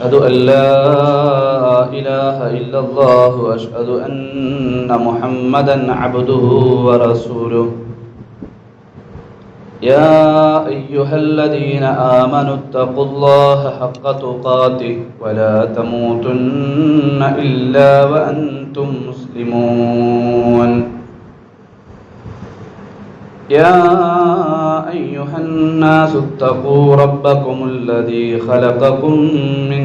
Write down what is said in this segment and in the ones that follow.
أشهد أن لا إله إلا الله وأشهد أن محمدا عبده ورسوله. يا أيها الذين آمنوا اتقوا الله حق تقاته ولا تموتن إلا وأنتم مسلمون. يا أيها الناس اتقوا ربكم الذي خلقكم من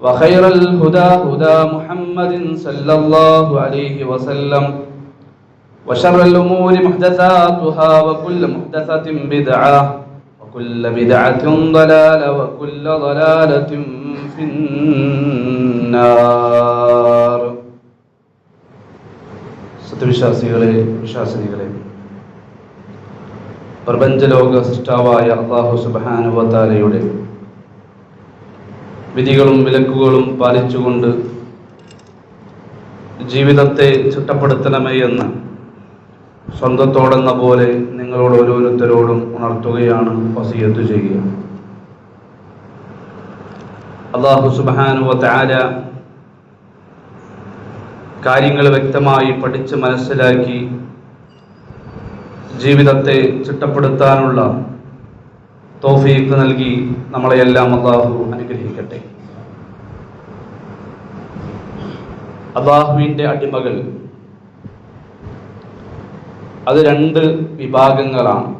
وخير الهدى هدى محمد صلى الله عليه وسلم وشر الأمور محدثاتها وكل محدثة بدعة وكل بدعة ضلالة وكل ضلالة في النار സത്യവിശ്വാസികളെ വിശ്വാസിനികളെ പ്രപഞ്ചലോക സൃഷ്ടാവായ അള്ളാഹു സുബാനുവത്താലയുടെ വിധികളും വിലക്കുകളും പാലിച്ചുകൊണ്ട് ജീവിതത്തെ ചിട്ടപ്പെടുത്തണമേ എന്ന് സ്വന്തത്തോടെന്ന പോലെ നിങ്ങളോട് ഓരോരുത്തരോടും ഉണർത്തുകയാണ് വസീയത്ത് ചെയ്യുക. അള്ളാഹു സുബാനുവത്താല കാര്യങ്ങൾ വ്യക്തമായി പഠിച്ച് മനസ്സിലാക്കി ജീവിതത്തെ ചിട്ടപ്പെടുത്താനുള്ള തോഫീക്ക് നൽകി നമ്മളെയെല്ലാം അള്ളാഹു അനുഗ്രഹിക്കട്ടെ. അള്ളാഹുവിന്റെ അടിമകൾ. അത് രണ്ട് വിഭാഗങ്ങളാണ്.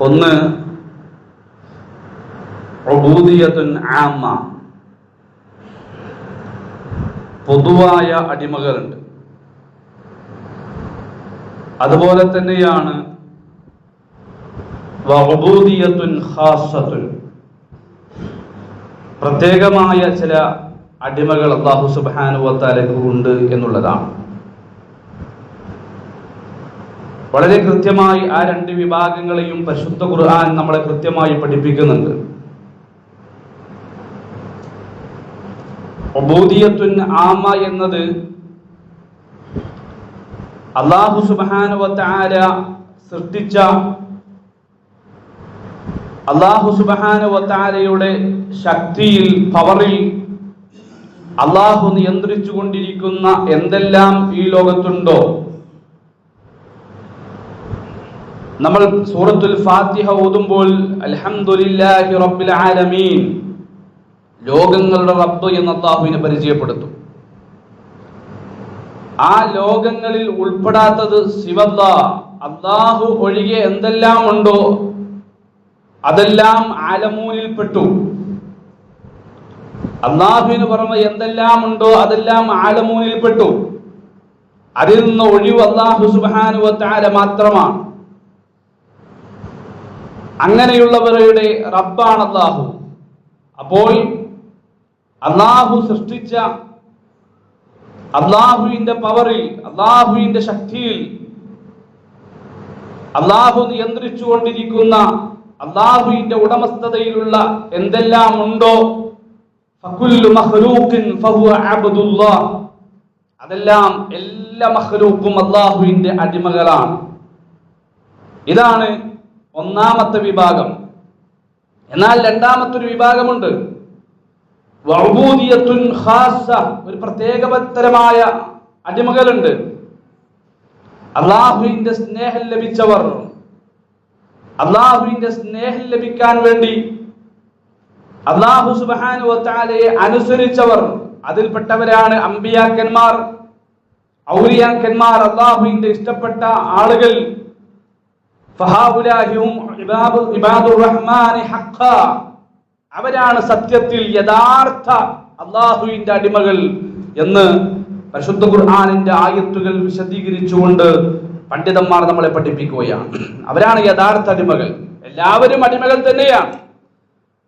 ഒന്ന് ആമ. പൊതുവായ അടിമകളുണ്ട്. അതുപോലെ തന്നെയാണ് പ്രത്യേകമായ ചില അടിമകൾ അള്ളാഹു സുബ്ഹാനഹു വതആലക്ക് ഉണ്ട് എന്നുള്ളതാണ്. വളരെ കൃത്യമായി ആ രണ്ട് വിഭാഗങ്ങളെയും പരിശുദ്ധ ഖുർആൻ നമ്മളെ കൃത്യമായി പഠിപ്പിക്കുന്നുണ്ട്. ഒബൂദിയത്തുൻ ആമ എന്നത് അള്ളാഹു സുബാനുവത്താര സൃഷ്ടിച്ച അള്ളാഹു സുബാനുവത്താരയുടെ ശക്തിയിൽ പവറിൽ അള്ളാഹു നിയന്ത്രിച്ചു കൊണ്ടിരിക്കുന്ന എന്തെല്ലാം ഈ ലോകത്തുണ്ടോ? നമ്മൾ സൂറത്തുൽ ഫാത്തിഹ ഓതുമ്പോൾ അൽഹംദുലില്ലാഹി റബ്ബിൽ ആലമീൻ ലോകങ്ങളുടെ റബ്ബ് എന്ന അള്ളാഹുവിനെ പരിചയപ്പെടുത്തും. ആ ലോകങ്ങളിൽ ഉൾപ്പെടാത്തത് ശിവല്ലാ അള്ളാഹു ഒഴികെ എന്തെല്ലാം ഉണ്ടോ? അതെല്ലാം ആലമൂനിൽപ്പെട്ടു. അള്ളാഹുവിന് പുറമെ എന്തെല്ലാം ഉണ്ടോ അതെല്ലാം ആലമൂനിൽപ്പെട്ടു. അതിൽ നിന്ന് ഒഴിവ് അള്ളാഹു സുബാനുവത്താര മാത്രമാണ്. അങ്ങനെയുള്ളവരുടെ റബ്ബാണ് അള്ളാഹു. അപ്പോൾ അള്ളാഹു സൃഷ്ടിച്ച അള്ളാഹുവിന്റെ പവറിൽ അള്ളാഹുവിന്റെ ശക്തിയിൽ അള്ളാഹു നിയന്ത്രിച്ചുകൊണ്ടിരിക്കുന്ന അള്ളാഹുവിന്റെ ഉടമസ്ഥതയിലുള്ള എന്തെല്ലാം ഉണ്ടോ അതെല്ലാം എല്ലാ മഹ്ലൂക്കും അള്ളാഹുവിന്റെ അടിമകളാണ്. ഇതാണ് ഒന്നാമത്തെ വിഭാഗം. എന്നാൽ രണ്ടാമത്തെ ഒരു വിഭാഗമുണ്ട് ഒരു പ്രത്യേകതരമായ അടിമകളുണ്ട്. അള്ളാഹുവിന്റെ സ്നേഹം ലഭിച്ചവർ അള്ളാഹുവിന്റെ സ്നേഹം ലഭിക്കാൻ വേണ്ടി അള്ളാഹു സുബാനു വത്താലയെ അനുസരിച്ചവർ അതിൽപ്പെട്ടവരാണ് അമ്പിയാക്കന്മാർ ഔലിയാക്കന്മാർ അള്ളാഹുവിന്റെ ഇഷ്ടപ്പെട്ട ആളുകൾ. അവരാണ് സത്യത്തിൽ യഥാർത്ഥ അള്ളാഹുവിന്റെ അടിമകൾ എന്ന് പരിശുദ്ധ ഖുർആാനിന്റെ ആയത്തുകൾ വിശദീകരിച്ചുകൊണ്ട് പണ്ഡിതന്മാർ നമ്മളെ പഠിപ്പിക്കുകയാണ്. അവരാണ് യഥാർത്ഥ അടിമകൾ. എല്ലാവരും അടിമകൾ തന്നെയാണ്.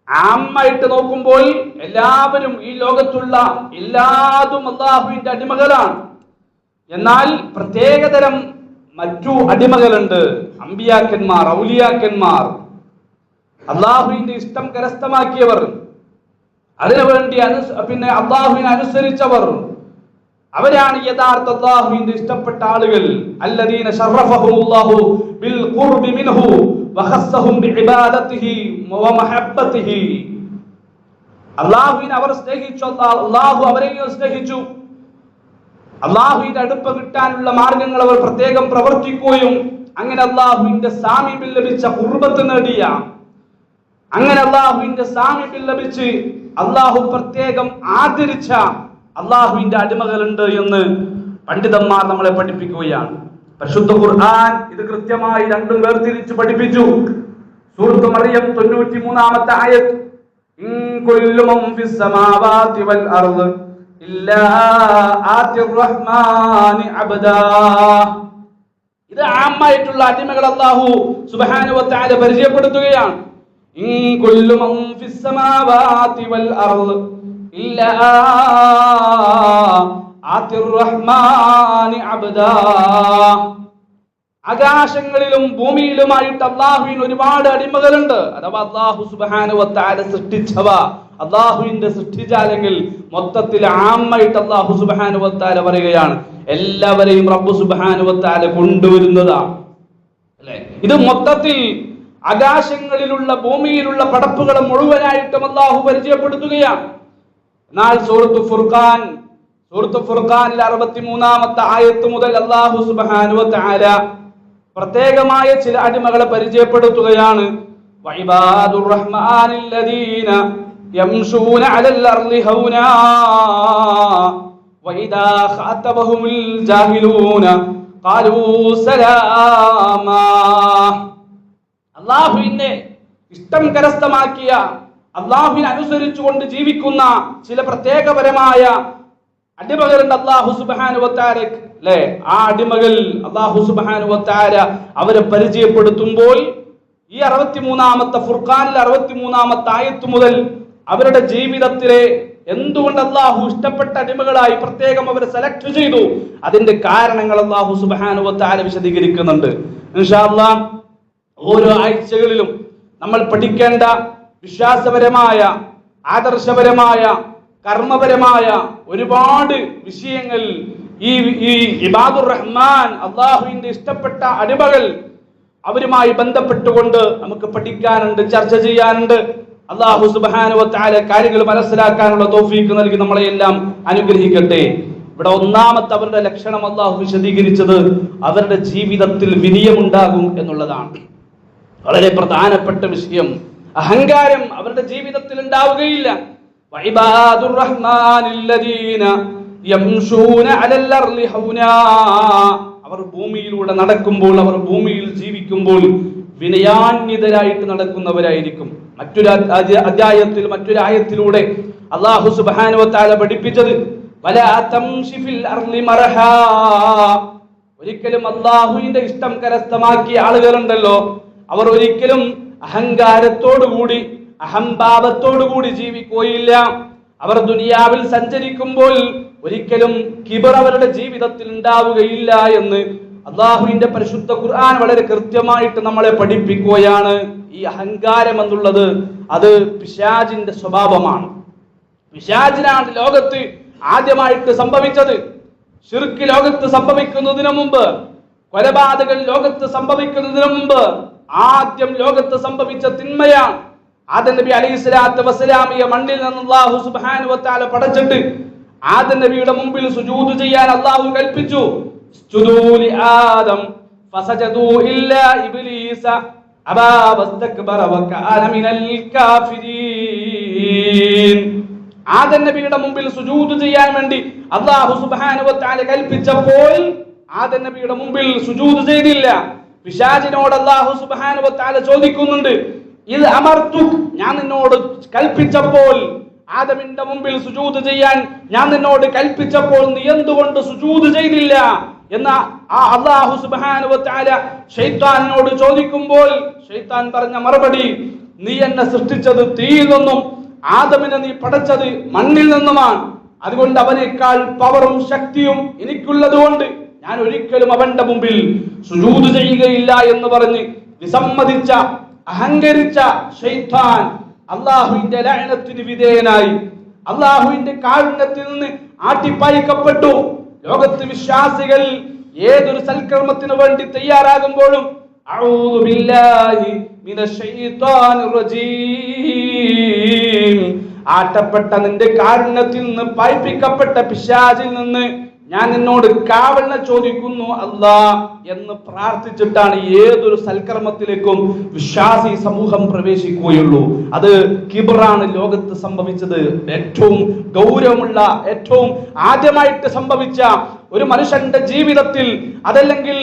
ആമായിട്ട് നോക്കുമ്പോൾ എല്ലാവരും ഈ ലോകത്തുള്ള എല്ലാതും അള്ളാഹുവിന്റെ അടിമകളാണ്. എന്നാൽ പ്രത്യേകതരം മറ്റു അടിമകളുണ്ട്. അമ്പിയാക്കന്മാർ ഔലിയാക്കന്മാർ. അള്ളാഹുവിന്റെ ഇഷ്ടം കരസ്ഥമാക്കിയവർ. അതിനുവേണ്ടി അനു പിന്നെ അള്ളാഹുവിനെ അനുസരിച്ചവർ. അവരാണ് യഥാർത്ഥ അള്ളാഹുവിന്റെ ഇഷ്ടപ്പെട്ട ആളുകൾ. അല്ലദീന ശറഫഹുമുല്ലാഹു ബിൽ ഖുർബി മിൻഹു വഖസ്സഹും ബിഇബാദത്തിഹി വമഹബ്ബത്തിഹി അള്ളാഹുവിനെ അവർ സ്നേഹിച്ചു അള്ളാഹു അവരെയും സ്നേഹിച്ചു. അള്ളാഹുവിന്റെ അടുപ്പ് കിട്ടാനുള്ള മാർഗങ്ങൾ അവർ പ്രത്യേകം പ്രവർത്തിക്കുകയും അങ്ങനെ അള്ളാഹുവിന്റെ സാമീപ്യം ലഭിച്ച കുർബത്ത് നേടിയ. അങ്ങനെ അള്ളാഹുവിന്റെ സാമീപ്യം ലഭിച്ച് അള്ളാഹു പ്രത്യേകം ആദരിച്ച അള്ളാഹുവിന്റെ അടിമകളുണ്ട് എന്ന് പണ്ഡിതന്മാർ നമ്മളെ പഠിപ്പിക്കുകയാണ്. പരിശുദ്ധ ഖുർആൻ ഇത് കൃത്യമായി രണ്ടും വേർതിരിച്ച് പഠിപ്പിച്ചു. സൂറത്ത് മറിയം ഇത് അടിമകൾ പരിചയപ്പെടുത്തുകയാണ്. ഇല്ലാ. ആതിർ റഹ്മാനി അബ്ദാ. ആകാശങ്ങളിലും ഭൂമിയിലുമായിട്ട് അള്ളാഹുവിന് ഒരുപാട് അടിമകളുണ്ട്. അഥവാ അള്ളാഹു സുബാനുവത്താല സൃഷ്ടിച്ചവ. അള്ളാഹുവിന്റെ സൃഷ്ടിച്ചാലെങ്കിൽ മൊത്തത്തിൽ ആമ്മായിട്ട് അള്ളാഹു സുബാനുവത്താല പറയുകയാണ്. എല്ലാവരെയും റബ്ബു സുബാനുവത്താല കൊണ്ടുവരുന്നതാണ് അല്ലെ? ഇത് മൊത്തത്തിൽ ആകാശങ്ങളിലുള്ള ഭൂമിയിലുള്ള പടപ്പുകളെ മുഴുവനായിട്ടും അള്ളാഹു പരിചയപ്പെടുത്തുകയാണ്. എന്നാൽ സൂറത്ത് ഫുർഖാൻ സൂറത്ത് ഫുർഖാനിൽ അറുപത്തി ആയത്ത് മുതൽ അള്ളാഹു സുബാനുവ താര പ്രത്യേകമായ ചില അടിമകളെ പരിചയപ്പെടുത്തുകയാണ്. ഇഷ്ടം കരസ്ഥമാക്കിയ അള്ളാഹുവിനെ അനുസരിച്ചുകൊണ്ട് ജീവിക്കുന്ന ചില പ്രത്യേകപരമായ അടിമകളുണ്ട് അള്ളാഹു സുബാനുവത്താര അല്ലെ ആ അടിമകൾ അള്ളാഹു സുബാനുവത്താര അവരെ പരിചയപ്പെടുത്തുമ്പോൾ ഈ അറുപത്തിമൂന്നാമത്തെ ഫുർഖാനിൽ അറുപത്തിമൂന്നാമത്തെ ആയത്ത് മുതൽ അവരുടെ ജീവിതത്തിലെ എന്തുകൊണ്ട് അള്ളാഹു ഇഷ്ടപ്പെട്ട അടിമകളായി പ്രത്യേകം അവരെ സെലക്ട് ചെയ്തു അതിന്റെ കാരണങ്ങൾ അള്ളാഹു സുബാനുവത്താര വിശദീകരിക്കുന്നുണ്ട്. ഓരോ ആഴ്ചകളിലും നമ്മൾ പഠിക്കേണ്ട വിശ്വാസപരമായ ആദർശപരമായ കർമ്മപരമായ ഒരുപാട് വിഷയങ്ങൾ ഈ ഈ ഇബാദുർ റഹ്മാൻ അള്ളാഹുവിന്റെ ഇഷ്ടപ്പെട്ട അടിമകൾ അവരുമായി ബന്ധപ്പെട്ടുകൊണ്ട് നമുക്ക് പഠിക്കാനുണ്ട് ചർച്ച ചെയ്യാനുണ്ട്. അള്ളാഹു സുബാനുവത്തായ കാര്യങ്ങൾ മനസ്സിലാക്കാനുള്ള തോഫീക്ക് നൽകി നമ്മളെ എല്ലാം അനുഗ്രഹിക്കട്ടെ. ഇവിടെ ഒന്നാമത്തെ അവരുടെ ലക്ഷണം അള്ളാഹു വിശദീകരിച്ചത് അവരുടെ ജീവിതത്തിൽ വിനയമുണ്ടാകും എന്നുള്ളതാണ്. വളരെ പ്രധാനപ്പെട്ട വിഷയം. അഹങ്കാരം അവരുടെ ജീവിതത്തിൽ ഉണ്ടാവുകയില്ല. അവർ ഭൂമിയിലൂടെ നടക്കുമ്പോൾ അവർ ഭൂമിയിൽ ജീവിക്കുമ്പോൾ വിനയാന്യതരായിട്ട് നടക്കുന്നവരായിരിക്കും. മറ്റൊരു അധ്യായത്തിൽ മറ്റൊരു ആയത്തിലൂടെ അള്ളാഹു സുബാനുവത്താല പഠിപ്പിച്ചത് ഒരിക്കലും അള്ളാഹുവിന്റെ ഇഷ്ടം കരസ്ഥമാക്കിയ ആളുകളുണ്ടല്ലോ. അവർ ഒരിക്കലും അഹങ്കാരത്തോടുകൂടി അഹംഭാവത്തോടുകൂടി ജീവിക്കുകയില്ല. അവർ ദുനിയാവിൽ സഞ്ചരിക്കുമ്പോൾ ഒരിക്കലും കിബർ അവരുടെ ജീവിതത്തിൽ ഉണ്ടാവുകയില്ല എന്ന് അള്ളാഹുവിന്റെ പരിശുദ്ധ ഖുർആൻ വളരെ കൃത്യമായിട്ട് നമ്മളെ പഠിപ്പിക്കുകയാണ്. ഈ അഹങ്കാരം എന്നുള്ളത് അത് പിശാജിന്റെ സ്വഭാവമാണ്. പിശാജിനാണ് ലോകത്ത് ആദ്യമായിട്ട് സംഭവിച്ചത്. ഷിർക്ക് ലോകത്ത് സംഭവിക്കുന്നതിന് മുമ്പ് കൊലപാതകൾ ലോകത്ത് സംഭവിക്കുന്നതിന് മുമ്പ് ആദ്യം ലോകത്ത് സംഭവിച്ച തിന്മയാണ്. ആദം നബി അലൈഹി സ്വലാത്ത് വസ്സലാമിയെ മണ്ണിൽ നിന്ന് അള്ളാഹു സുബാനുവത്താല പടച്ചിട്ട് ആദം നബിയുടെ മുമ്പിൽ സുജൂത് ചെയ്യാൻ അള്ളാഹു കൽപ്പിച്ചു. ആദം ഫസജദൂ ഇല്ലാ ഇബ്ലീസ അബാ വസ്തക്ബറ വകാന മിനൽ കാഫിരീൻ. ആദം നബിയുടെ മുമ്പിൽ സുജൂദ് ചെയ്യാൻ വേണ്ടി അള്ളാഹു സുബാനുവത്താല കൽപ്പിച്ചപ്പോൾ ആദം നബിയുടെ മുമ്പിൽ സുജൂദ് ചെയ്തില്ല. പിശാചിനോട് അള്ളാഹു സുബാനുവത്താല ചോദിക്കുന്നുണ്ട് ഇത് അമർത്തു ഞാൻ നിന്നോട് കൽപ്പിച്ചപ്പോൾ ആദമിന്റെ മുമ്പിൽ സുജൂത് ചെയ്യാൻ ഞാൻ നിന്നോട് കൽപ്പിച്ചപ്പോൾ നീ എന്തുകൊണ്ട് സുജൂത് ചെയ്തില്ല? എന്ന ആ അള്ളാഹു സുബാനുവത്താല ഷെയ്ത്താനോട് ചോദിക്കുമ്പോൾ ഷെയ്ത്താൻ പറഞ്ഞ മറുപടി നീ എന്നെ സൃഷ്ടിച്ചത് തീയിൽ നിന്നും ആദമിനെ നീ പടച്ചത് മണ്ണിൽ നിന്നുമാണ്. അതുകൊണ്ട് അവനേക്കാൾ പവറും ശക്തിയും എനിക്കുള്ളതുകൊണ്ട് ഞാൻ ഒരിക്കലും അവന്റെ മുമ്പിൽ സുജൂത് ചെയ്യുകയില്ല എന്ന് പറഞ്ഞ് വിസമ്മതിച്ച അഹങ്കരിച്ച ഷെയ്ത്താൻ അള്ളാഹുവിന്റെ ലയനത്തിന് വിധേയനായി അള്ളാഹുവിന്റെ കാരുണ്യത്തിൽ നിന്ന് ആട്ടിപ്പായിക്കപ്പെട്ടു. ലോകത്ത് വിശ്വാസികൾ ഏതൊരു സൽക്കർമ്മത്തിന് വേണ്ടി തയ്യാറാകുമ്പോഴും ആട്ടപ്പെട്ട നിന്റെ കാരുണ്യത്തിൽ നിന്ന് പായിപ്പിക്കപ്പെട്ട പിശാചിൽ നിന്ന് ഞാൻ നിന്നോട് കാവലിനെ ചോദിക്കുന്നു അല്ലാ എന്ന് പ്രാർത്ഥിച്ചിട്ടാണ് ഏതൊരു സൽക്കർമ്മത്തിലേക്കും വിശ്വാസി സമൂഹം പ്രവേശിക്കുകയുള്ളൂ. അത് കിബറാണ് ലോകത്ത് സംഭവിച്ചത്. ഏറ്റവും ഗൗരവമുള്ള ഏറ്റവും ആദ്യമായിട്ട് സംഭവിച്ച ഒരു മനുഷ്യന്റെ ജീവിതത്തിൽ അതല്ലെങ്കിൽ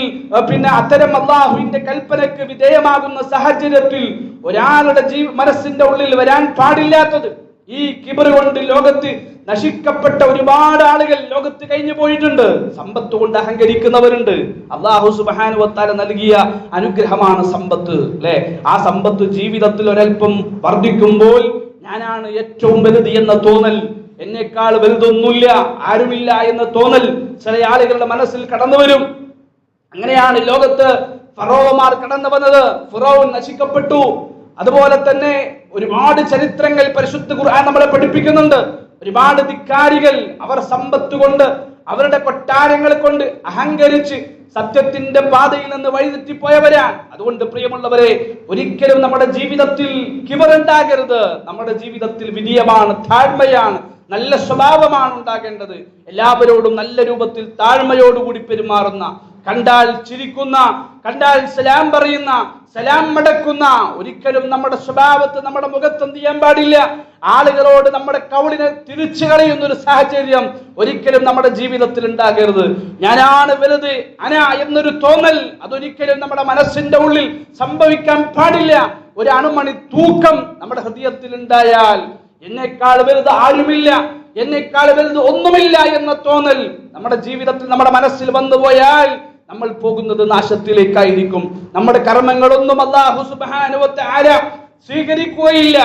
പിന്നെ അത്തരം അള്ളാഹുവിന്റെ കൽപ്പനയ്ക്ക് വിധേയമാകുന്ന സാഹചര്യത്തിൽ ഒരാളുടെ ജീ മനസ്സിന്റെ ഉള്ളിൽ വരാൻ പാടില്ലാത്തത് ഈ കിബർ കൊണ്ട് ലോകത്ത് നശിക്കപ്പെട്ട ഒരുപാട് ആളുകൾ ലോകത്ത് കഴിഞ്ഞു പോയിട്ടുണ്ട്. സമ്പത്ത് കൊണ്ട് അഹങ്കരിക്കുന്നവരുണ്ട്. അള്ളാഹു സുബാനുവത്താല നൽകിയ അനുഗ്രഹമാണ് സമ്പത്ത് അല്ലെ? ആ സമ്പത്ത് ജീവിതത്തിൽ ഒരൽപ്പം വർദ്ധിക്കുമ്പോൾ ഞാനാണ് ഏറ്റവും വലുത് എന്ന തോന്നൽ. എന്നേക്കാൾ വലുതൊന്നുമില്ല ആരുമില്ല എന്ന തോന്നൽ ചില ആളുകളുടെ മനസ്സിൽ കടന്നു വരും. അങ്ങനെയാണ് ലോകത്ത് ഫറോവമാർ കടന്നു വന്നത്. ഫിറോൻ നശിക്കപ്പെട്ടു. അതുപോലെ തന്നെ ഒരുപാട് ചരിത്രങ്ങൾ പരിശുദ്ധ ഖുർആൻ നമ്മളെ പഠിപ്പിക്കുന്നുണ്ട്. ഒരുപാട് ധിക്കാരികൾ അവർ സമ്പത്ത് കൊണ്ട് അവരുടെ കൊട്ടാരങ്ങൾ കൊണ്ട് അഹങ്കരിച്ച് സത്യത്തിന്റെ പാതയിൽ നിന്ന് വഴിതെറ്റിപ്പോയവരാണ്. അതുകൊണ്ട് പ്രിയമുള്ളവരെ ഒരിക്കലും നമ്മുടെ ജീവിതത്തിൽ കിവറുണ്ടാകരുത് നമ്മുടെ ജീവിതത്തിൽ വിനയമാണ് താഴ്മയാണ് നല്ല സ്വഭാവമാണ് ഉണ്ടാകേണ്ടത്. എല്ലാവരോടും നല്ല രൂപത്തിൽ താഴ്മയോടുകൂടി പെരുമാറുന്ന കണ്ടാൽ ചിരിക്കുന്ന കണ്ടാൽ സലാം പറയുന്ന സലാം മടക്കുന്ന ഒരിക്കലും നമ്മുടെ സ്വഭാവത്ത് നമ്മുടെ മുഖത്ത് എന്ത് ചെയ്യാൻ പാടില്ല. ആളുകളോട് നമ്മുടെ കവളിനെ തിരിച്ചു കളയുന്ന ഒരു സാഹചര്യം ഒരിക്കലും നമ്മുടെ ജീവിതത്തിൽ ഉണ്ടാകരുത്. ഞാനാണ് വലുത് അന എന്നൊരു തോന്നൽ അതൊരിക്കലും നമ്മുടെ മനസ്സിന്റെ ഉള്ളിൽ സംഭവിക്കാൻ പാടില്ല. ഒരു അണുമണി തൂക്കം നമ്മുടെ ഹൃദയത്തിൽ ഉണ്ടായാൽ എന്നെക്കാൾ വലുത് ആരുമില്ല എന്നെക്കാൾ വലുത് ഒന്നുമില്ല എന്ന തോന്നൽ നമ്മുടെ ജീവിതത്തിൽ നമ്മുടെ മനസ്സിൽ വന്നു പോയാൽ നമ്മൾ പോകുന്നത് നാശത്തിലേക്കായിരിക്കും. നമ്മുടെ കർമ്മങ്ങളൊന്നും അള്ളാഹു സുബാനുവത്തെ ആര സ്വീകരിക്കുകയില്ല.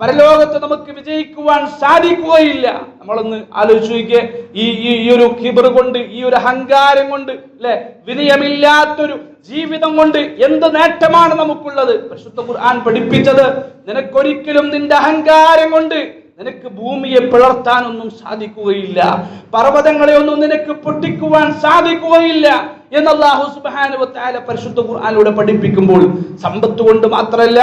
പരലോകത്ത് നമുക്ക് വിജയിക്കുവാൻ സാധിക്കുകയില്ല. നമ്മളൊന്ന് ആലോചിച്ച് നോക്കിയേ. ഈ ഈ ഒരു കിബർ കൊണ്ട് ഈ ഒരു അഹങ്കാരം കൊണ്ട് അല്ലെ? വിനയമില്ലാത്തൊരു ജീവിതം കൊണ്ട് എന്ത് നേട്ടമാണ് നമുക്കുള്ളത്? പരിശുദ്ധ ഖുർആൻ പഠിപ്പിച്ചത് നിനക്കൊരിക്കലും നിന്റെ അഹങ്കാരം കൊണ്ട് നിനക്ക് ഭൂമിയെ പിളർത്താനൊന്നും സാധിക്കുകയില്ല. പർവതങ്ങളെ ഒന്നും നിനക്ക് പൊട്ടിക്കുവാൻ സാധിക്കുകയില്ല എന്ന് അല്ലാഹു സുബ്ഹാനഹു വതആല പരിശുദ്ധ ഖുർആാനിലൂടെ പഠിപ്പിക്കുമ്പോൾ സമ്പത്ത് കൊണ്ട് മാത്രമല്ല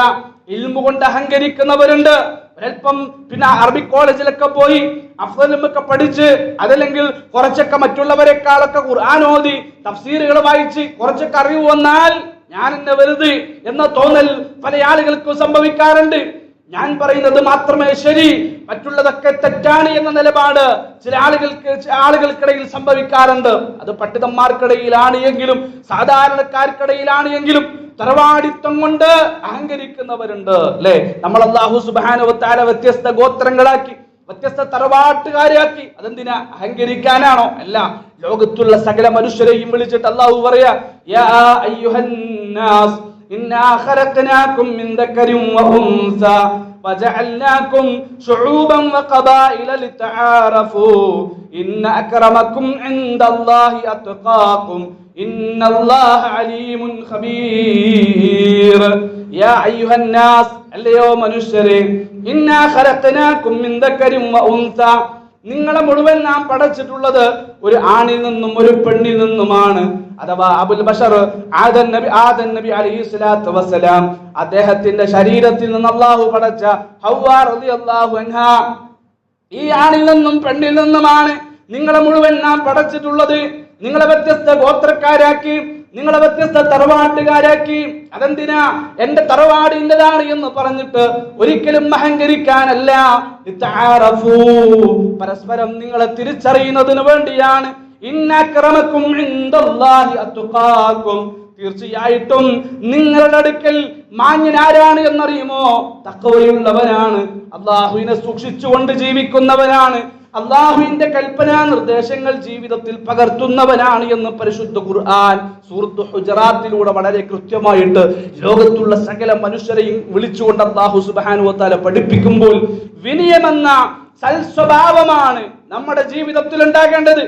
ഇൽമു കൊണ്ട് അഹങ്കരിക്കുന്നവരുണ്ട്. ഒരൽപ്പം പിന്നെ അറബി കോളേജിലൊക്കെ പോയി അഫ്സലുമൊക്കെ പഠിച്ച് അതല്ലെങ്കിൽ കുറച്ചൊക്കെ മറ്റുള്ളവരെക്കാളൊക്കെ ഖുർആൻ ഓതി തഫ്സീറുകൾ വായിച്ച് കുറച്ചൊക്കെ അറിവ് വന്നാൽ ഞാൻ എന്നെ വെറുതെ എന്ന തോന്നൽ പല ആളുകൾക്കും സംഭവിക്കാറുണ്ട്. ഞാൻ പറയുന്നത് മാത്രമേ ശരി. മറ്റുള്ളതൊക്കെ തെറ്റാണ് എന്ന നിലപാട് ചില ആളുകൾക്ക് ആളുകൾക്കിടയിൽ സംഭവിക്കാറുണ്ട്. അത് പട്ടിതന്മാർക്കിടയിലാണ് എങ്കിലും സാധാരണക്കാർക്കിടയിലാണ് എങ്കിലും തറവാടിത്വം കൊണ്ട് അഹങ്കരിക്കുന്നവരുണ്ട് അല്ലെ? നമ്മൾ അള്ളാഹു സുബാനുവത്താല വ്യത്യസ്ത ഗോത്രങ്ങളാക്കി വ്യത്യസ്ത തറവാട്ടുകാരെയാക്കി അതെന്തിനാ? അഹങ്കരിക്കാനാണോ? അല്ല ലോകത്തുള്ള സകല മനുഷ്യരെയും വിളിച്ചിട്ട് അള്ളാഹു പറയാ إنا خلقناكم من ذكر وأنثى وجعلناكم شعوبا وقبائل لتعارفوا إن أكرمكم عند الله أتقاكم إن الله عليم خبير. يا أيها الناس اليوم نشري إنا خلقناكم من ذكر وأنثى നിങ്ങളെ മുഴുവൻ നാം പടച്ചിട്ടുള്ളത് ഒരു ആണിൽ നിന്നും ഒരു പെണ്ണിൽ നിന്നുമാണ്. അഥവാ അബുൽ ബഷർ ആദൻ നബി ആദൻ നബി അലൈഹി സ്വലാത്തു വസ്സലാം അദ്ദേഹത്തിന്റെ ശരീരത്തിൽ നിന്ന് അള്ളാഹു പടച്ച ഹവ്വാ റളിയല്ലാഹു അൻഹ ഈ ആണിൽ നിന്നും പെണ്ണിൽ നിന്നുമാണ് നിങ്ങളെ മുഴുവൻ നാം പടച്ചിട്ടുള്ളത്. നിങ്ങളെ വ്യത്യസ്ത ഗോത്രക്കാരാക്കി നിങ്ങളെ വ്യത്യസ്ത തറവാട്ടുകാരാക്കി. അതെന്തിനാ? എന്റെ തറവാട് ഇന്നതാണ് എന്ന് പറഞ്ഞിട്ട് ഒരിക്കലും അഹങ്കരിക്കാനല്ല. പരസ്പരം നിങ്ങളെ തിരിച്ചറിയുന്നതിന് വേണ്ടിയാണ്. ഇന്നക്രമക്കും തീർച്ചയായിട്ടും നിങ്ങളുടെ അടുക്കൽ മാന്യൻ ആരാണ് എന്നറിയുമോ? തക്കവയുള്ളവനാണ് അള്ളാഹുവിനെ സൂക്ഷിച്ചുകൊണ്ട് ജീവിക്കുന്നവനാണ് അള്ളാഹുവിന്റെ കൽപ്പനാ നിർദ്ദേശങ്ങൾ ജീവിതത്തിൽ പകർത്തുന്നവനാണ് എന്ന് പരിശുദ്ധ ഖുർആൻ സൂറത്ത് ഹുജറാത്തിലൂടെ വളരെ കൃത്യമായിട്ട് ലോകത്തുള്ള സകല മനുഷ്യരെയും വിളിച്ചുകൊണ്ട് അള്ളാഹു സുബാനുവത്താല പഠിപ്പിക്കുമ്പോൾ വിനയമെന്ന സൽസ്വഭാവമാണ് നമ്മുടെ ജീവിതത്തിൽ ഉണ്ടാകേണ്ടത്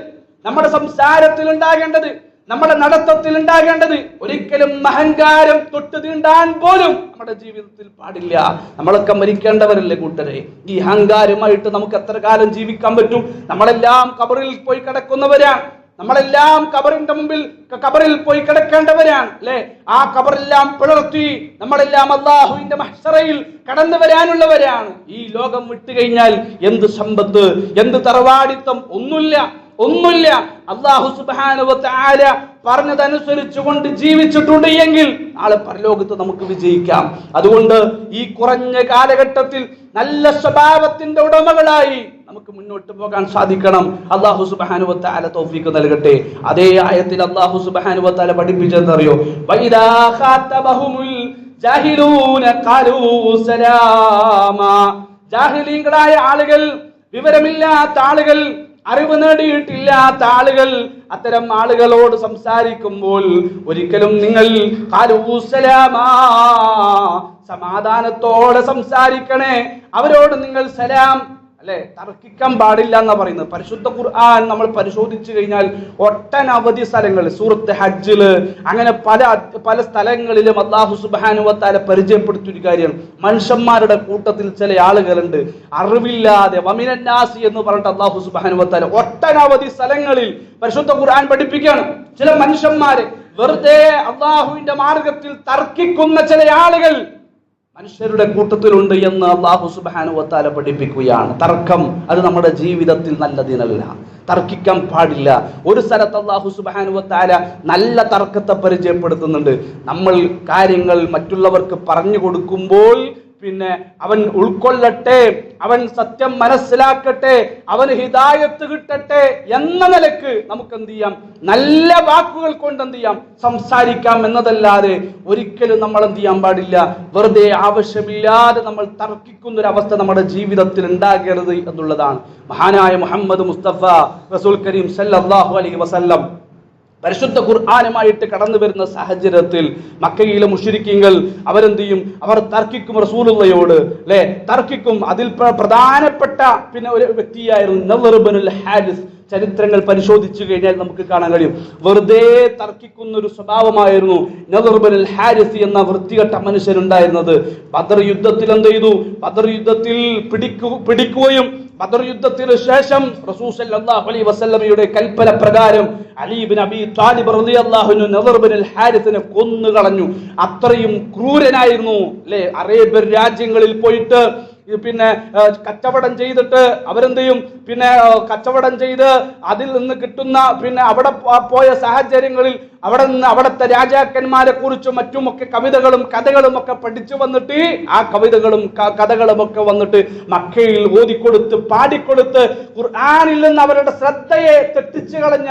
നമ്മുടെ സംസാരത്തിൽ ഉണ്ടാകേണ്ടത് നമ്മുടെ നടത്തത്തിൽ ഉണ്ടാകേണ്ടത് ഒരിക്കലും അഹങ്കാരം തൊട്ട് തീണ്ടാൻ പോലും നമ്മുടെ ജീവിതത്തിൽ പാടില്ല. നമ്മളൊക്കെ മരിക്കേണ്ടവരല്ലേ കൂട്ടരെ? ഈ അഹങ്കാരമായിട്ട് നമുക്ക് എത്ര കാലം ജീവിക്കാൻ പറ്റും? നമ്മളെല്ലാം കബറിൽ പോയി കിടക്കുന്നവരാണ് നമ്മളെല്ലാം കബറിന്റെ മുമ്പിൽ കബറിൽ പോയി കിടക്കേണ്ടവരാണ് അല്ലെ? ആ കബറെല്ലാം പിളർത്തി നമ്മളെല്ലാം അള്ളാഹുവിന്റെ മഹ്സറയിൽ കടന്നു വരാനുള്ളവരാണ്. ഈ ലോകം വിട്ടുകഴിഞ്ഞാൽ എന്ത് സമ്പത്ത് എന്ത് തറവാടിത്തം ഒന്നുമില്ല. ഒന്നുമില്ല. അള്ളാഹു സുബാനുവത്ത് ആര പറഞ്ഞതനുസരിച്ച് കൊണ്ട് ജീവിച്ചിട്ടുണ്ട് എങ്കിൽ നാളെ പരലോകത്ത് നമുക്ക് വിജയിക്കാം. അതുകൊണ്ട് ഈ കുറഞ്ഞ കാലഘട്ടത്തിൽ നല്ല സ്വഭാവത്തിന്റെ ഉടമകളായി നമുക്ക് മുന്നോട്ട് പോകാൻ സാധിക്കണം. അള്ളാഹു സുബാനുവത്ത് ആല തോഫിക്ക് നൽകട്ടെ. അതേ ആയത്തിൽ അള്ളാഹു സുബാനുവത്ത് ആല പഠിപ്പിച്ചെന്നറിയോ ജാഹിലീങ്ങളായ ആളുകൾ വിവരമില്ലാത്ത ആളുകൾ അറിവ് നേടിയിട്ടില്ലാത്ത ആളുകൾ അത്തരം ആളുകളോട് സംസാരിക്കുമ്പോൾ ഒരിക്കലും നിങ്ങൾ സമാധാനത്തോടെ സംസാരിക്കണേ. അവരോട് നിങ്ങൾ സലാം അല്ലെ? തർക്കിക്കാൻ പാടില്ല എന്ന് പറയുന്നത്. പരിശുദ്ധ ഖുർആൻ നമ്മൾ പരിശോധിച്ചു കഴിഞ്ഞാൽ ഒട്ടനവധി സ്ഥലങ്ങൾ സൂറത്ത് ഹജ്ജിൽ അങ്ങനെ പല പല സ്ഥലങ്ങളിലും അള്ളാഹു സുബാനുവത്താലെ പരിചയപ്പെടുത്തിയ ഒരു കാര്യം മനുഷ്യന്മാരുടെ കൂട്ടത്തിൽ ചില ആളുകളുണ്ട്. അറിവില്ലാതെ വമിനന്നാസി എന്ന് പറഞ്ഞിട്ട് അള്ളാഹു സുബാനുവത്താല ഒട്ടനവധി സ്ഥലങ്ങളിൽ പരിശുദ്ധ ഖുർആൻ പഠിപ്പിക്കുകയാണ്. ചില മനുഷ്യന്മാര് വെറുതെ അള്ളാഹുവിന്റെ മാർഗത്തിൽ തർക്കിക്കുന്ന ചില ആളുകൾ മനുഷ്യരുടെ കൂട്ടത്തിലുണ്ട് എന്ന് അള്ളാഹു സുബാനു വത്താല പഠിപ്പിക്കുകയാണ്. തർക്കം അത് നമ്മുടെ ജീവിതത്തിൽ നല്ലതിനല്ല. തർക്കിക്കാൻ പാടില്ല. ഒരു സ്ഥലത്ത് അള്ളാഹു സുബാനു വത്താല നല്ല തർക്കത്തെ പരിചയപ്പെടുത്തുന്നുണ്ട്. നമ്മൾ കാര്യങ്ങൾ മറ്റുള്ളവർക്ക് പറഞ്ഞു കൊടുക്കുമ്പോൾ പിന്നെ അവൻ ഉൾക്കൊള്ളട്ടെ അവൻ സത്യം മനസ്സിലാക്കട്ടെ അവന് ഹിതായത്ത് കിട്ടട്ടെ എന്ന നിലയ്ക്ക് നമുക്ക് എന്ത് ചെയ്യാം? നല്ല വാക്കുകൾ കൊണ്ട് എന്ത് ചെയ്യാം? സംസാരിക്കാം എന്നതല്ലാതെ ഒരിക്കലും നമ്മൾ എന്ത് ചെയ്യാൻ പാടില്ല. വെറുതെ ആവശ്യമില്ലാതെ നമ്മൾ തർക്കിക്കുന്ന ഒരു അവസ്ഥ നമ്മുടെ ജീവിതത്തിൽ ഉണ്ടാകരുത് എന്നുള്ളതാണ്. മഹാനായ മുഹമ്മദ് മുസ്തഫ റസൂൽ കരീം സല്ലാഹു അലൈഹി വസല്ലം പരിശുദ്ധ ഖുർആാനുമായിട്ട് കടന്നു വരുന്ന സാഹചര്യത്തിൽ മക്കയിലെ മുഷരിക്കീങ്ങൾ അവരെന്ത് ചെയ്യും അവർ തർക്കിക്കും റസൂലുള്ളയോട്. അല്ലെ തർക്കിക്കും. അതിൽ പ്ര- പ്രധാനപ്പെട്ട പിന്നെ ഒരു വ്യക്തിയായിരുന്നു നവറുബനുൽ ഹാരിസ്. ചരിത്രങ്ങൾ പരിശോധിച്ചു കഴിഞ്ഞാൽ നമുക്ക് കാണാൻ കഴിയും. വെറുതെ തർക്കിക്കുന്ന ഒരു സ്വഭാവമായിരുന്നു നവറുബനുൽ ഹാരിസ് എന്ന വൃത്തികെട്ട മനുഷ്യനുണ്ടായിരുന്നത്. ബദർ യുദ്ധത്തിൽ എന്ത് ചെയ്തു? ബദർ യുദ്ധത്തിൽ പിടിക്കു പിടിക്കുകയും ബദർ യുദ്ധത്തിന് ശേഷം റസൂസ് അലൈഹി വസല്ലമയുടെ കൽപ്പന പ്രകാരം അലി ഇബ്നു അബി താലിബ് റളിയല്ലാഹു അൻഹു നദർ ബിൻ ഹാരിസിനെ കൊന്നു കളഞ്ഞു അത്രയും ക്രൂരനായിരുന്നു. അല്ലേ അറേബ്യൻ രാജ്യങ്ങളിൽ പോയിട്ട് പിന്നെ കച്ചവടം ചെയ്തിട്ട് അവരെന്ത് ചെയ്യും പിന്നെ കച്ചവടം ചെയ്ത് അതിൽ നിന്ന് കിട്ടുന്ന പിന്നെ അവിടെ പോയ സാഹചര്യങ്ങളിൽ അവിടെ നിന്ന് അവിടുത്തെ രാജാക്കന്മാരെ കുറിച്ചും മറ്റുമൊക്കെ കവിതകളും കഥകളും ഒക്കെ പഠിച്ചു വന്നിട്ട് ആ കവിതകളും കഥകളും ഒക്കെ വന്നിട്ട് മക്കയിൽ ഓതിക്കൊടുത്ത് പാടിക്കൊടുത്ത് ഖുർആാനിൽ നിന്ന് അവരുടെ ശ്രദ്ധയെ തെറ്റിച്ചു കളഞ്ഞ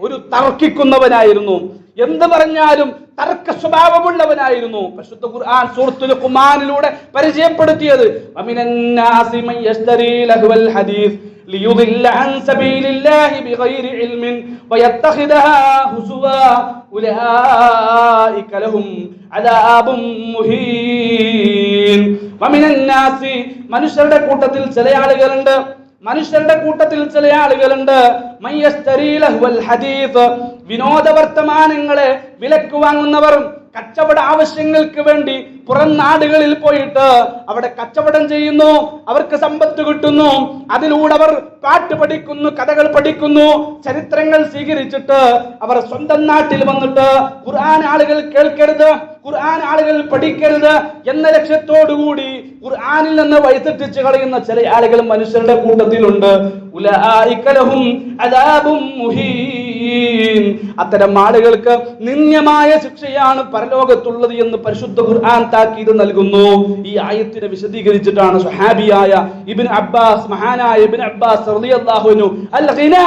ഒരു തർക്കിക്കുന്നവനായിരുന്നു. എന്ത് പറഞ്ഞാലും തർക്ക സ്വഭാവമുള്ളവനായിരുന്നു പരിശുദ്ധ ഖുർആൻ സൂറത്തുൽ ഖുമാനിലൂടെ പരിചയപ്പെടുത്തിയത് വമിനന്നാസി മൻ യശ്തരി ലഹ്വൽ ഹദീസ് ليضل عن سبيل الله بغير علم ويتخذها هزوا أولئك لهم عذاب مهين ومن الناس മനുഷ്യരുടെ കൂട്ടത്തിൽ ചില ആളുകളുണ്ട് മനുഷ്യരുടെ കൂട്ടത്തിൽ ചില ആളുകളുണ്ട്. വിനോദ വർത്തമാനങ്ങളെ വിലക്ക് വാങ്ങുന്നവർ. കച്ചവട ആവശ്യങ്ങൾക്ക് വേണ്ടി പുറം നാടുകളിൽ പോയിട്ട് അവിടെ കച്ചവടം ചെയ്യുന്നു അവർക്ക് സമ്പത്ത് കിട്ടുന്നു അതിലൂടെ അവർ പാട്ട് പഠിക്കുന്നു കഥകൾ പഠിക്കുന്നു ചരിത്രങ്ങൾ സ്വീകരിച്ചിട്ട് അവർ സ്വന്തം നാട്ടിൽ വന്നിട്ട് ഖുർആൻ ആളുകൾ കേൾക്കരുത് ഖുർആൻ ആളുകൾ പഠിക്കരുത് എന്ന ലക്ഷ്യത്തോടുകൂടി ഖുർആനിൽ നിന്ന് വഴിതെറ്റിച്ച് കളയുന്ന ചില ആളുകൾ മനുഷ്യരുടെ കൂട്ടത്തിലുണ്ട്. ഉലഹും അത്തരം ആളുകൾക്ക് നിന്ദ്യമായ ശിക്ഷയാണ് പരലോകത്തുള്ളത് എന്ന് പരിശുദ്ധ ഖുർആൻ താക്കീത് നൽകുന്നു. ഈ ആയത്തിനെ വിശദീകരിച്ചിട്ടാണ് സുഹാബിയായ ഇബിൻ അബ്ബാസ് മഹാനായ ഇബിൻ അബ്ബാസ് റളിയല്ലാഹു അൻഹു. അൽ ഖിനാ.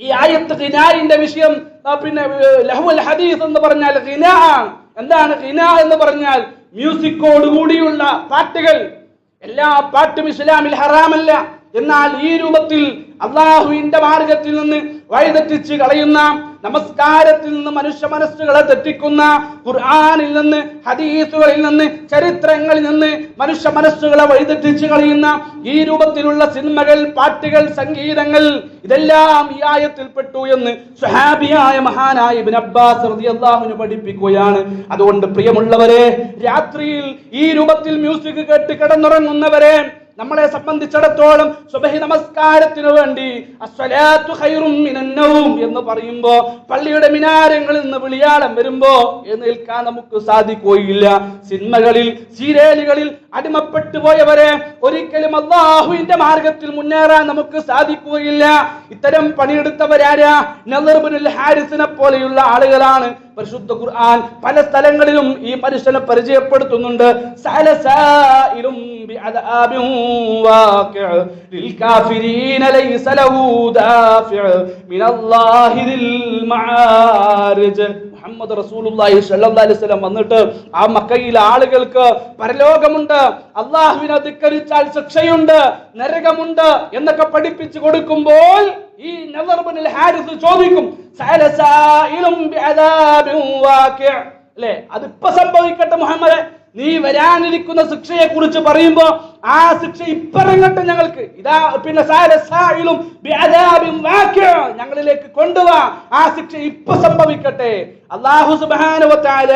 ഈ ആയത്ത് ഖിനായിന്റെ വിഷയം പിന്നെ ലഹുൽ ഹദീസ് എന്ന് പറഞ്ഞാൽ ഖിനാ. എന്താണ് ഖിനാ എന്ന് പറഞ്ഞാൽ മ്യൂസിക്കോട് കൂടിയുള്ള പാട്ടുകൾ. എല്ലാ പാട്ടും ഇസ്ലാമിൽ ഹറാമല്ല. എന്നാൽ ഈ രൂപത്തിൽ അള്ളാഹുവിന്റെ മാർഗത്തിൽ നിന്ന് വഴിതെറ്റിച്ച് കളയുന്ന നമസ്കാരത്തിൽ നിന്ന് മനുഷ്യ മനസ്സുകളെ തെറ്റിക്കുന്ന ഖുർആാനിൽ നിന്ന് ഹദീസുകളിൽ നിന്ന് ചരിത്രങ്ങളിൽ നിന്ന് മനുഷ്യ മനസ്സുകളെ വഴിതെറ്റിച്ച് കളയുന്ന ഈ രൂപത്തിലുള്ള സിനിമകൾ പാട്ടുകൾ സംഗീതങ്ങൾ ഇതെല്ലാം ഈ ആയത്തിൽപ്പെട്ടു എന്ന് സുഹാബിയായ മഹാനായ ഇബ്നു അബ്ബാസ് റളിയല്ലാഹുവിന് പഠിപ്പിക്കുകയാണ്. അതുകൊണ്ട് പ്രിയമുള്ളവരെ രാത്രിയിൽ ഈ രൂപത്തിൽ മ്യൂസിക് കേട്ട് കിടന്നുറങ്ങുന്നവരെ നമ്മളെ സംബന്ധിച്ചിടത്തോളം സുബഹി നമസ്കാരത്തിനു വേണ്ടി എന്ന് പറയുമ്പോ പള്ളിയുടെ മിനാരങ്ങളിൽ നിന്ന് വിളിയാളം വരുമ്പോ എഴുന്നേൽക്കാൻ നമുക്ക് സാധിക്കുകയില്ല. സിനിമകളിൽ സീരിയലുകളിൽ അടിമപ്പെട്ടു പോയവരെ ഒരിക്കലും അള്ളാഹുവിന്റെ മാർഗത്തിൽ മുന്നേറാൻ നമുക്ക് സാധിക്കുകയില്ല. ഇത്തരം പണിയെടുത്തവരാരാ? ഹാരിസിനെ പോലെയുള്ള ആളുകളാണ് പരിശുദ്ധ ഖുർആൻ പല സ്ഥലങ്ങളിലും ഈ മനുഷ്യനെ പരിചയപ്പെടുത്തുന്നുണ്ട്. മുഹമ്മദ് സ്വല്ലല്ലാഹി അലൈഹി വസല്ലം വന്നിട്ട് ആ മക്കയിലെ ആളുകൾക്ക് പരലോകമുണ്ട് അള്ളാഹുവിനെ ധിക്കരിച്ചാൽ ശിക്ഷയുണ്ട് നരകമുണ്ട് എന്നൊക്കെ പഠിപ്പിച്ചു കൊടുക്കുമ്പോൾ ഈ നദർബിനുൽ ഹാരിസ് ചോദിക്കും അല്ലേ? അതിപ്പോ സംഭവിക്കട്ടെ മുഹമ്മദ്. നീ വരാനിരിക്കുന്ന ശിക്ഷയെ കുറിച്ച് പറയുമ്പോ ആ ശിക്ഷ ഇപ്പറങ്ങട്ടെ ഞങ്ങൾക്ക്. ഇതാ പിന്നെ ഞങ്ങളിലേക്ക് കൊണ്ടുവാ. ആ ശിക്ഷ ഇപ്പൊ സംഭവിക്കട്ടെ. അള്ളാഹു സുബാനുവത്തായ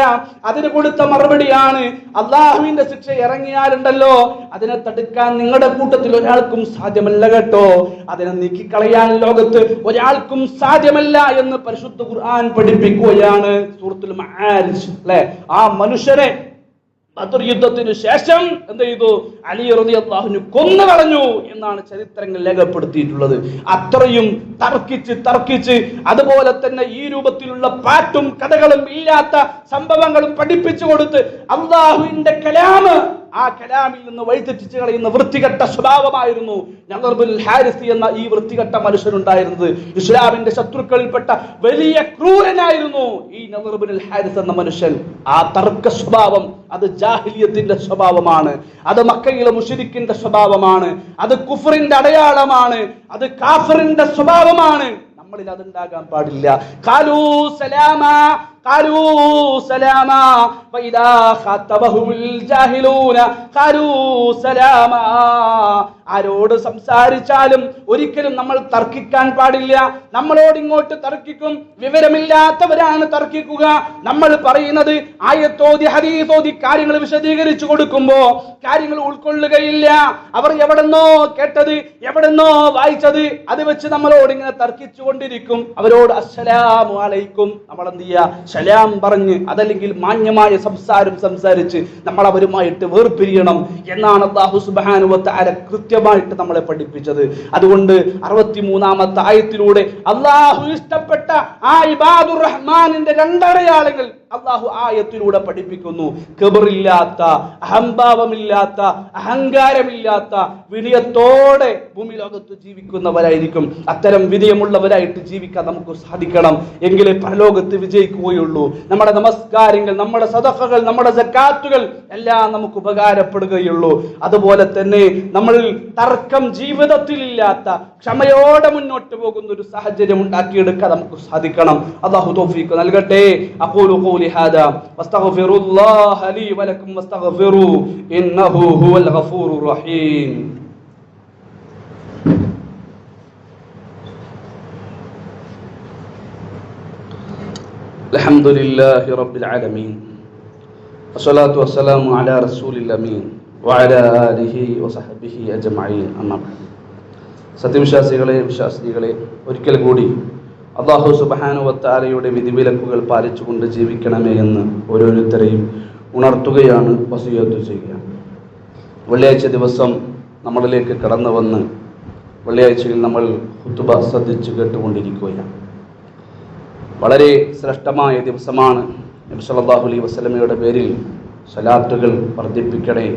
അതിന് കൊടുത്ത മറുപടിയാണ്. അള്ളാഹുവിന്റെ ശിക്ഷ ഇറങ്ങിയാലുണ്ടല്ലോ. അതിനെ തടുക്കാൻ നിങ്ങളുടെ കൂട്ടത്തിൽ ഒരാൾക്കും സാധ്യമല്ല കേട്ടോ. അതിനെ നീക്കിക്കളയാൻ ലോകത്ത് ഒരാൾക്കും സാധ്യമല്ല എന്ന് പരിശുദ്ധ ഖുർആൻ പഠിപ്പിക്കുകയാണ് മആരിജ് അല്ലെ? ആ മനുഷ്യരെ ബദർ യുദ്ധത്തിനു ശേഷം എന്ത് ചെയ്തു? അലി റതി അള്ളാഹുനു കൊന്നു കളഞ്ഞു എന്നാണ് ചരിത്രങ്ങൾ രേഖപ്പെടുത്തിയിട്ടുള്ളത്. അത്രയും തർക്കിച്ച് തർക്കിച്ച് അതുപോലെ തന്നെ ഈ രൂപത്തിലുള്ള പാട്ടും കഥകളും ഇല്ലാത്ത സംഭവങ്ങളും പഠിപ്പിച്ചു കൊടുത്ത് അള്ളാഹുവിന്റെ കലാമ് ആ കലാമിൽ നിന്ന് വഴിതെറ്റിച്ച് കളയുന്ന വൃത്തികെട്ട സ്വഭാവമായിരുന്നു നദർബുൽ ഹാരിസ് എന്ന ഈ വൃത്തികെട്ട മനുഷ്യനുണ്ടായിരുന്നത്. ഇസ്ലാമിന്റെ ശത്രുക്കളിൽപ്പെട്ട വലിയ ക്രൂരനായിരുന്നു ഈ നഗർബുൽ ഹാരിസ് എന്ന മനുഷ്യൻ. ആ തർക്ക സ്വഭാവം അത് ജാഹിലിയത്തിന്റെ സ്വഭാവമാണ്. അത് മക്കയിലെ മുഷിരിക്കിന്റെ സ്വഭാവമാണ്. അത് കുഫറിന്റെ അടയാളമാണ്. അത് കാഫറിന്റെ സ്വഭാവമാണ്. നമ്മളിൽ അതുണ്ടാകാൻ പാടില്ല. കാലൂ സലാമ ആരോട് സംസാരിച്ചാലും ഒരിക്കലും നമ്മൾ തർക്കിക്കാൻ പാടില്ല. നമ്മളോട് ഇങ്ങോട്ട് തർക്കിക്കും. വിവരമില്ലാത്തവരാണ് തർക്കിക്കുക. നമ്മൾ പറയുന്നത് ആയത്തോതി ഹരീതോതി കാര്യങ്ങൾ വിശദീകരിച്ചു കൊടുക്കുമ്പോ കാര്യങ്ങൾ ഉൾക്കൊള്ളുകയില്ല. അവർ എവിടെന്നോ കേട്ടത് എവിടെന്നോ വായിച്ചത് അത് വെച്ച് നമ്മളോട് ഇങ്ങനെ തർക്കിച്ചു കൊണ്ടിരിക്കും അവരോട് അസ്സലാമു അലൈക്കും. നമ്മൾ എന്ത് ചെയ്യുക സലാം പറഞ്ഞ് അതല്ലെങ്കിൽ മാന്യമായ സംസാരം സംസാരിച്ച് നമ്മൾ അവരുമായിട്ട് വേർപിരിയണം എന്നാണ് അള്ളാഹു സുബാനുവത്ത് തആല കൃത്യമായിട്ട് നമ്മളെ പഠിപ്പിച്ചത്. അതുകൊണ്ട് അറുപത്തി മൂന്നാമത്തെ ആയത്തിലൂടെ അള്ളാഹു ഇഷ്ടപ്പെട്ട ആ ഇബാദുർ റഹ്മാനിന്റെ രണ്ടടയാളങ്ങൾ അള്ളാഹു ആയത്തിലൂടെ പഠിപ്പിക്കുന്നു. കബറില്ലാത്ത അഹംഭാവമില്ലാത്ത അഹങ്കാരമില്ലാത്ത വിനയത്തോടെ ഭൂമി ലോകത്ത് ജീവിക്കുന്നവരായിരിക്കും. അത്തരം വിനയമുള്ളവരായിട്ട് ജീവിക്കാൻ നമുക്ക് സാധിക്കണം. എങ്കിലേ പരലോകത്ത് വിജയിക്കുകയുള്ളൂ. നമ്മുടെ നമസ്കാരങ്ങൾ നമ്മുടെ സദഖകൾ നമ്മുടെ സക്കാത്തുകൾ എല്ലാം നമുക്ക് ഉപകാരപ്പെടുകയുള്ളൂ. അതുപോലെ തന്നെ നമ്മളിൽ തർക്കം ജീവിതത്തിൽ ഇല്ലാത്ത ക്ഷമയോടെ മുന്നോട്ട് പോകുന്ന ഒരു സാഹചര്യം ഉണ്ടാക്കിയെടുക്കാൻ നമുക്ക് സാധിക്കണം അള്ളാഹു തൗഫീഖ് നൽകട്ടെ അഖൂലു ഖൗലി ഹാദാ വസ്തഗ്ഫിറുല്ലാഹ ലീ വലക്കും വസ്തഗ്ഫിറു ഇന്നഹു ഹുവൽ ഗഫൂറുർ റഹീം الحمد لله رب العالمين والصلاة والسلام على رسول الأمين وعلى آله وصحبه أجمعين أما بعد സത്യവിശ്വാസികളെ വിശ്വാസികളെ ഒരിക്കൽ കൂടി അള്ളാഹു സുബാനുവത്താലയുടെ വിധിവിലക്കുകൾ പാലിച്ചുകൊണ്ട് ജീവിക്കണമേ എന്ന് ഓരോരുത്തരെയും ഉണർത്തുകയാണ് വസീയത്ത് ചെയ്യുക വെള്ളിയാഴ്ച ദിവസം നമ്മളിലേക്ക് കടന്നു വന്ന് വെള്ളിയാഴ്ചയിൽ നമ്മൾ ഹുത്തുബ ശ്രദ്ധിച്ച് കേട്ടുകൊണ്ടിരിക്കുകയാണ്. വളരെ ശ്രേഷ്ഠമായ ദിവസമാണ്. നബി സല്ലല്ലാഹു അലൈഹി വസല്ലമയുടെ പേരിൽ സലാത്തുകൾ വർദ്ധിപ്പിക്കണേ.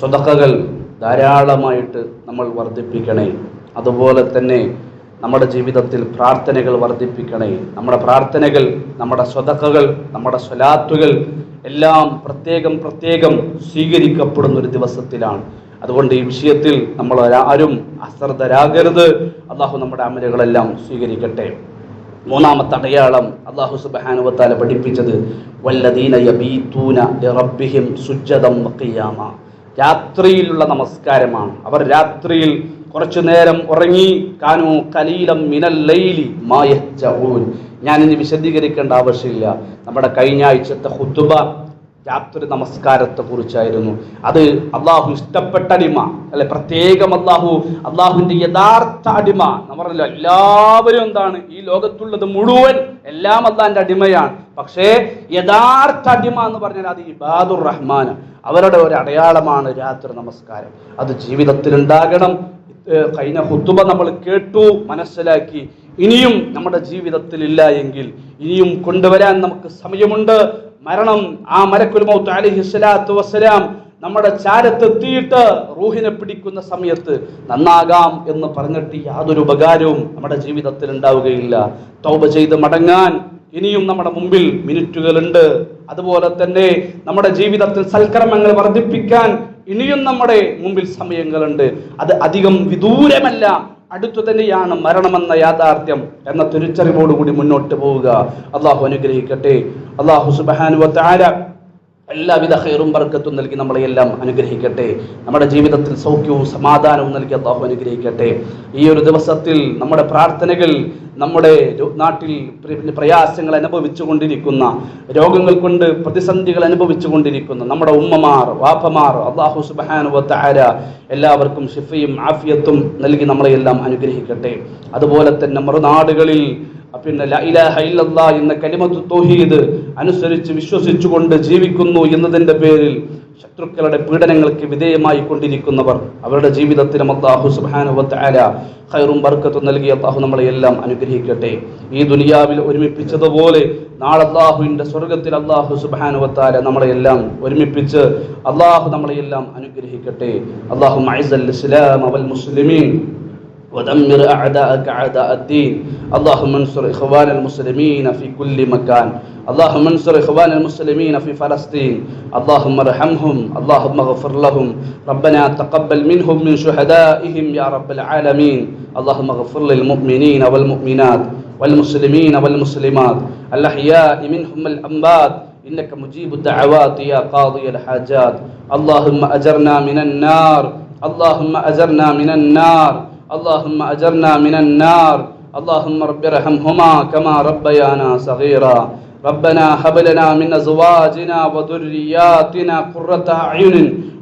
സ്വതക്കകൾ ധാരാളമായിട്ട് നമ്മൾ വർദ്ധിപ്പിക്കണേ. അതുപോലെ തന്നെ നമ്മുടെ ജീവിതത്തിൽ പ്രാർത്ഥനകൾ വർദ്ധിപ്പിക്കണേ. നമ്മുടെ പ്രാർത്ഥനകൾ നമ്മുടെ സ്വതക്കകൾ നമ്മുടെ സ്വലാത്തുകൾ എല്ലാം പ്രത്യേകം പ്രത്യേകം സ്വീകരിക്കപ്പെടുന്ന ഒരു ദിവസത്തിലാണ്. അതുകൊണ്ട് ഈ വിഷയത്തിൽ നമ്മൾ ആരും അശ്രദ്ധരാകരുത്. അള്ളാഹു നമ്മുടെ അമലുകളെല്ലാം സ്വീകരിക്കട്ടെ. മൂന്നാമത്തെ അടയാളം അള്ളാഹു സുബാനുവത്താല പഠിപ്പിച്ചത് വല്ലദീന യബീതൂന ലിറബ്ബിഹിം സുജ്ജതം വഖിയാമ രാത്രിയിലുള്ള നമസ്കാരമാണ്. അവർ രാത്രിയിൽ കുറച്ചു നേരം ഉറങ്ങി കാനു കലീലം മിനൽ ലൈലി ഞാൻ ഇനി വിശദീകരിക്കേണ്ട ആവശ്യമില്ല. നമ്മുടെ കഴിഞ്ഞ ആഴ്ചത്തെ ഹുത്തുബ രാത്രി നമസ്കാരത്തെ കുറിച്ചായിരുന്നു അത് അള്ളാഹു ഇഷ്ടപ്പെട്ട അടിമ അല്ലെ പ്രത്യേകം അള്ളാഹു അള്ളാഹുവിന്റെ യഥാർത്ഥ അടിമ. എന്ന് പറഞ്ഞല്ലോ എല്ലാവരും എന്താണ് ഈ ലോകത്തുള്ളത് മുഴുവൻ എല്ലാം അള്ളാഹിന്റെ അടിമയാണ്. പക്ഷേ യഥാർത്ഥ അടിമ എന്ന് പറഞ്ഞാൽ അത് ഇബാദുർ റഹ്മാൻ അവരുടെ ഒരു അടയാളമാണ് രാത്രി നമസ്കാരം. അത് ജീവിതത്തിൽ ഉണ്ടാകണം. കഴിഞ്ഞ ഹുത്തുബ നമ്മൾ കേട്ടു മനസ്സിലാക്കി. ഇനിയും നമ്മുടെ ജീവിതത്തിൽ ഇല്ല എങ്കിൽ ഇനിയും കൊണ്ടുവരാൻ നമുക്ക് സമയമുണ്ട്. മരണം ആ മലക്കുൽ മൗത്ത് അലൈഹി സ്വലാത്തു വസ്സലാം നമ്മുടെ ചാരത്തെത്തിയിട്ട് റൂഹിനെ പിടിക്കുന്ന സമയത്ത് നന്നാകാം എന്ന് പറഞ്ഞിട്ട് യാതൊരു ഉപകാരവും നമ്മുടെ ജീവിതത്തിൽ ഉണ്ടാവുകയില്ല. തൗബ ചെയ്ത് മടങ്ങാൻ ഇനിയും നമ്മുടെ മുമ്പിൽ മിനിറ്റുകളുണ്ട്. അതുപോലെ തന്നെ നമ്മുടെ ജീവിതത്തിൽ സൽക്കർമ്മങ്ങൾ വർദ്ധിപ്പിക്കാൻ ഇനിയും നമ്മുടെ മുമ്പിൽ സമയങ്ങളുണ്ട്. അത് അധികം വിദൂരമല്ല. അടുത്തു തന്നെയാണ് മരണമെന്ന യാഥാർത്ഥ്യം എന്ന തിരിച്ചറിവോടുകൂടി മുന്നോട്ട് പോവുക. അള്ളാഹു അനുഗ്രഹിക്കട്ടെ. അള്ളാഹു സുബാനുവത്താര എല്ലാവിധ ഹൈറും ബർക്കത്തും നൽകി നമ്മളെ എല്ലാം അനുഗ്രഹിക്കട്ടെ. നമ്മുടെ ജീവിതത്തിൽ സൗഖ്യവും സമാധാനവും നൽകി അള്ളാഹു അനുഗ്രഹിക്കട്ടെ. ഈ ഒരു ദിവസത്തിൽ നമ്മുടെ പ്രാർത്ഥനകൾ നമ്മുടെ നാട്ടിൽ പ്ര- പ്രയാസങ്ങൾ അനുഭവിച്ചു കൊണ്ടിരിക്കുന്ന രോഗങ്ങൾ കൊണ്ട് പ്രതിസന്ധികൾ അനുഭവിച്ചു കൊണ്ടിരിക്കുന്ന നമ്മുടെ ഉമ്മമാർ വാപ്പമാർ അള്ളാഹു സുബാനുവത്താര എല്ലാവർക്കും ഷിഫയും ആഫിയത്തും നൽകി നമ്മളെ എല്ലാം അനുഗ്രഹിക്കട്ടെ. അതുപോലെ തന്നെ മറുനാടുകളിൽ പിന്നെ എന്ന കലിമത്ത് അനുസരിച്ച് വിശ്വസിച്ചുകൊണ്ട് ജീവിക്കുന്നു എന്നതിന്റെ പേരിൽ ശത്രുക്കളുടെ പീഡനങ്ങൾക്ക് വിധേയമായി കൊണ്ടിരിക്കുന്നവർ അവരുടെ ജീവിതത്തിന് അള്ളാഹു സുബ്ഹാനഹു ഹൈറും ബർക്കത്തും നൽകിയ അള്ളാഹു നമ്മളെ എല്ലാം അനുഗ്രഹിക്കട്ടെ. ഈ ദുനിയാവിൽ ഒരുമിപ്പിച്ചതുപോലെ നാളെ അള്ളാഹുവിന്റെ സ്വർഗത്തിൽ അള്ളാഹു സുബ്ഹാനഹു വതആല നമ്മളെ എല്ലാം ഒരുമിപ്പിച്ച് അള്ളാഹു നമ്മളെ എല്ലാം അനുഗ്രഹിക്കട്ടെ. അള്ളാഹു മൈസൽ ഇസ്ലാം വൽ മുസ്ലിമീൻ. ودمر أعداءك أعداء الدين. اللهم انصر إخوان المسلمين في كل مكان. اللهم انصر إخوان المسلمين في فلسطين. اللهم ارحمهم. اللهم اغفر لهم. ربنا تقبل منهم من شهدائهم يا رب العالمين. اللهم اغفر للمؤمنين والمؤمنات والمسلمين والمسلمات. الأحياء منهم الأموات. إنك مجيب الدعوات يا قاضي الحاجات. اللهم أجرنا من النار. اللهم أجرنا من النار. اللهم أجرنا من النار. اللهم رب ارحمهما كما ربيانا صغيرا. ربنا هب لنا من أزواجنا وذرياتنا قرة أعين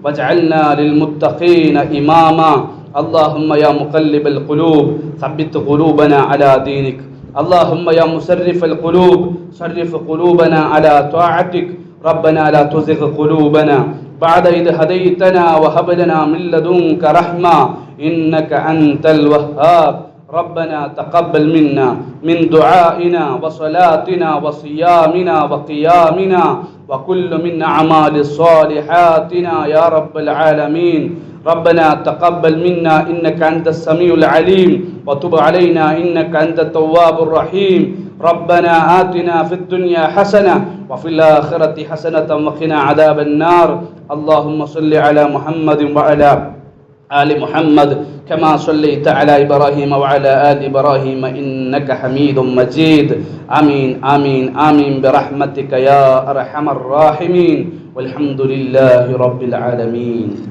واجعلنا للمتقين إماما. اللهم يا مقلب القلوب ثبت قلوبنا على دينك. اللهم يا مسرف القلوب صرف قلوبنا على طاعتك. ربنا لا تزغ قلوبنا بعد إذ هديتنا وهب لنا من لدنك رحمة إنك أنت الوهاب. ربنا تقبل منا من دعائنا وصلاتنا وصيامنا وقيامنا وكل من أعمال صالحاتنا يا رب العالمين. ربنا تقبل منا إنك أنت السميع العليم وتب علينا إنك أنت التواب الرحيم. ربنا آتنا في الدنيا حسنة وفي الآخرة حسنة وقنا عذاب النار. اللهم صل على محمد وعلى آل محمد كما صليت على إبراهيم وعلى آل إبراهيم إنك حميد مجيد. آمين آمين آمين. برحمتك يا أرحم الراحمين. والحمد لله رب العالمين.